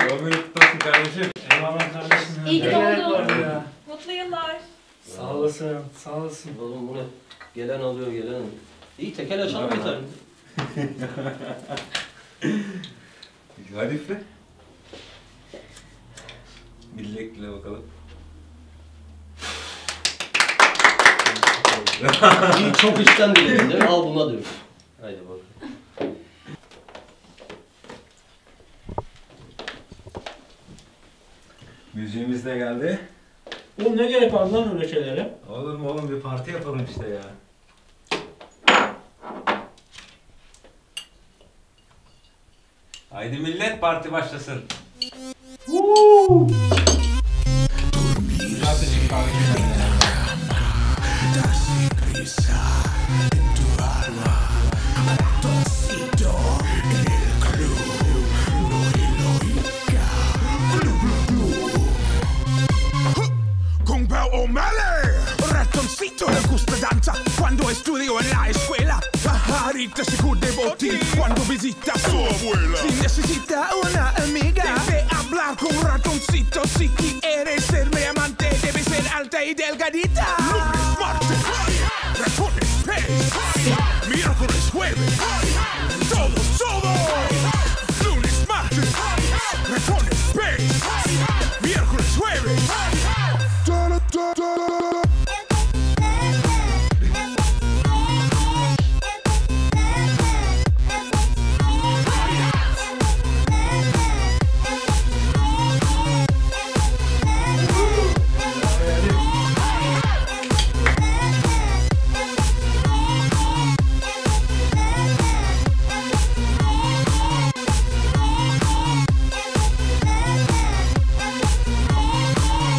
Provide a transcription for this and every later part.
Doğum günü kutlu olsun kardeşim. Eyvallah kardeşim. İyi ki doğdun. Mutlu yıllar. Sağ olasın, sağ olasın. Oğlum bu ne? Gelen alıyor gelen alıyor. İyi tekel açalım bir tane. Hadi üfle. Dile bakalım. İyi çok değil mi? Al buna diyor. Haydi bakalım. Müziğimiz de geldi. Oğlum ne gerek var lan öyle şeylere? Olur mu oğlum bir parti yapalım işte ya. Haydi millet parti başlasın. Azıcık estudio en la escuela Pajarita se de botín Cuando visita a su abuela. Si necesita una amiga Debe hablar con ratoncito Si quieres ser mi amante Debe ser alta y delgadita. Lunes,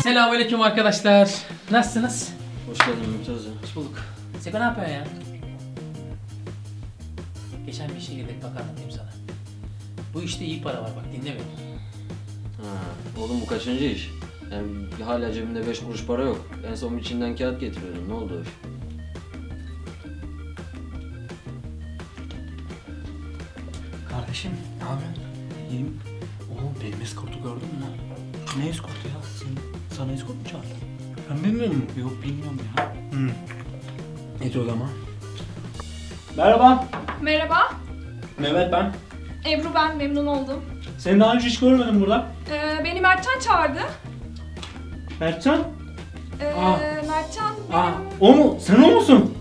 Selamünaleyküm arkadaşlar. Nasılsınız? Hoş geldin Mümtaz'cığım. Hoş bulduk. Seko ne yapıyorsun ya? Geçen bir şey girdik bak anlatayım sana. Bu işte iyi para var bak dinle beni. Ha, oğlum bu kaçıncı iş? Yani hala cebimde 5 kuruş para yok. En son içinden kağıt getiriyordum. Ne oldu o iş? Kardeşim, ne yapıyorsun? İyiyim. Oğlum benim eskortu gördün mü lan? Ne eskortu ya? Sen, sana eskort mu çağırdı? Ben bilmiyorum. Yok bilmiyorum ya. Hı. Ne diyor o zaman? Merhaba. Merhaba. Mehmet ben. Ebru ben memnun oldum. Seni daha önce hiç görmedim burada. Ee, beni Mertcan çağırdı. Mertcan. Ee, Aa. Mertcan Aa, benim... o mu? Sen o musun?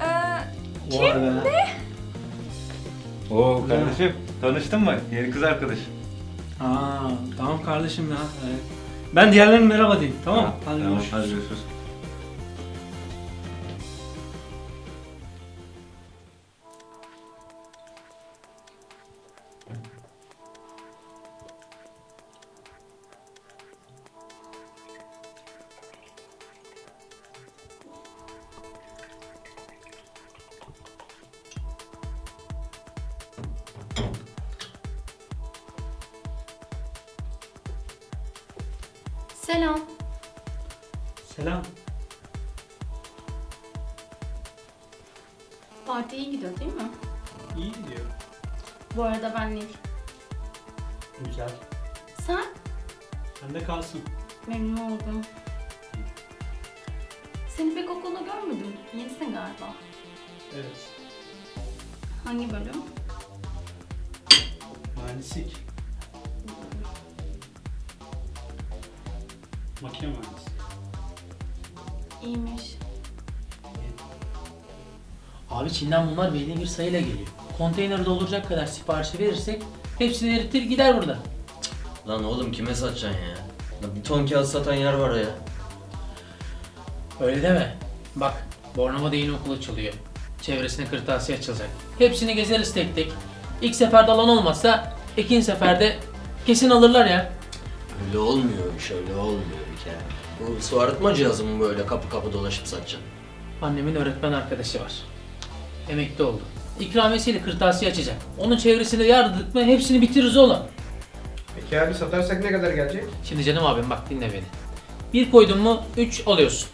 Ee, Vay be. Oo kardeşim tanıştın mı? Yeni kız arkadaş. Aa, tamam kardeşim ya. Evet. Ben diğerlerine merhaba diyeyim. Tamam mı? Hadi tamam, görüşürüz. hadi görüşürüz. Selam. Selam. Parti iyi gidiyor değil mi? İyi gidiyor. Bu arada ben Nil. Güzel. Sen? Sen de kalsın. Memnun oldum. Seni pek okulda görmedim. Yenisin galiba. Evet. Hangi bölüm? Mühendislik. Makine mühendisi. İyiymiş. Abi Çin'den bunlar belli bir sayıyla geliyor. Konteyneri dolduracak kadar siparişi verirsek hepsini eritir gider burada. Lan oğlum kime satacaksın ya? Lan bir ton kağıt satan yer var ya. Öyle deme. Bak Bornova değil okul açılıyor. Çevresine kırtasiye açılacak. Hepsini gezeriz tek tek. İlk seferde alan olmazsa ikinci seferde kesin alırlar ya. Öyle olmuyor iş öyle olmuyor kere. Bu su arıtma cihazı mı böyle kapı kapı dolaşıp satacaksın? Annemin öğretmen arkadaşı var. Emekli oldu. İkramiyesiyle kırtasiye açacak. Onun çevresinde yardık mı hepsini bitiririz oğlum. Peki abi satarsak ne kadar gelecek? Şimdi canım abim bak dinle beni. Bir koydun mu 3 alıyorsun.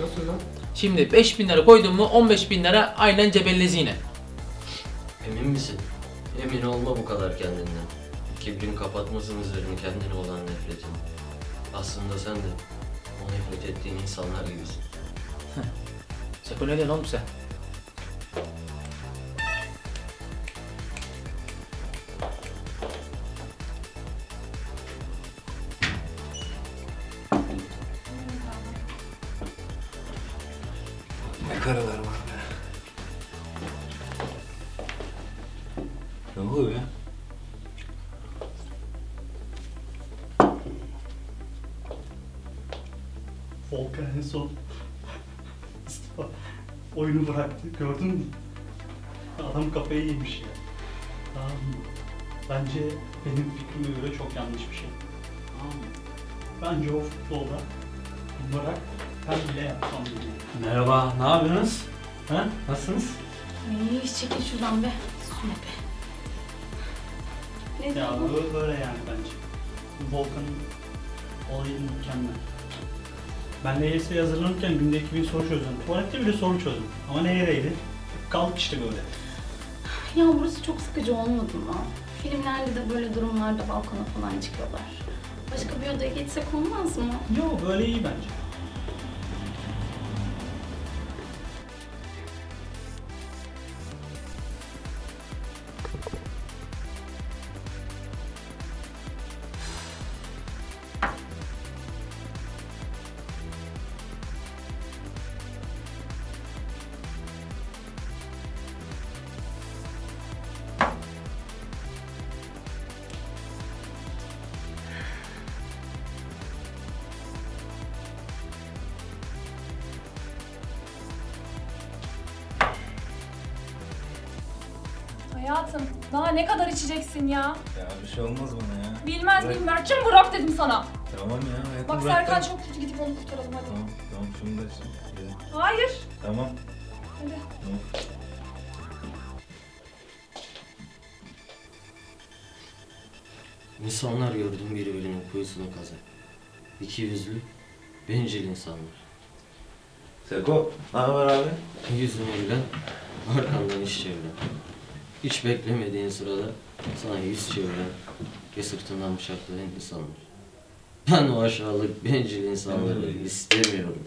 Nasıl lan? Şimdi 5000 lira koydun mu 15 bin lira aynen cebellezi yine. Emin misin? Emin olma bu kadar kendinden. Kibrin kapatmasın üzerini kendine olan nefretini. Aslında sen de o nefret ettiğin insanlar gibisin. Seko ne diyorsun oğlum sen? Ne karalar var be. Ne oluyor ya? Volkan en son oyunu bıraktı. Gördün mü? Adam kafayı yemiş ya. Tamam mı? Bence benim fikrime göre çok yanlış bir şey. Tamam mı? Bence o futbolda bırak ben bile yapsam diye. Merhaba, ne yapıyorsunuz? Ha? Nasılsınız? Ay çekil şuradan be. Su ne be? Ne Ya bu? böyle yani bence. Volkan'ın olayı mükemmel. Ben LYS'ye hazırlanırken günde 2000 soru çözdüm. Tuvalette bile soru çözdüm. Ama nereydi? Kalk işte böyle. Ya burası çok sıkıcı olmadı mı? Filmlerde de böyle durumlarda balkona falan çıkıyorlar. Başka bir odaya geçsek olmaz mı? Yo böyle iyi bence. Hayatım daha ne kadar içeceksin ya? Ya bir şey olmaz bana ya. Bilmez miyim Mertcan bırak dedim sana. Tamam ya, hayatım Bak bırak Serkan da- çok kötü gidip onu kurtaralım hadi. Tamam, tamam şunu da işte. Hayır. Tamam, Hadi. tamam. İnsanlar gördüm birbirinin kuyusunu kazan. İki yüzlü, bencil insanlar. Seko, ne haber abi? Yüzüne gülen, arkandan iş çeviren hiç beklemediğin sırada sana yüz çeviren ve sırtından bıçaklayan insanlar. Ben o aşağılık bencil insanları istemiyorum.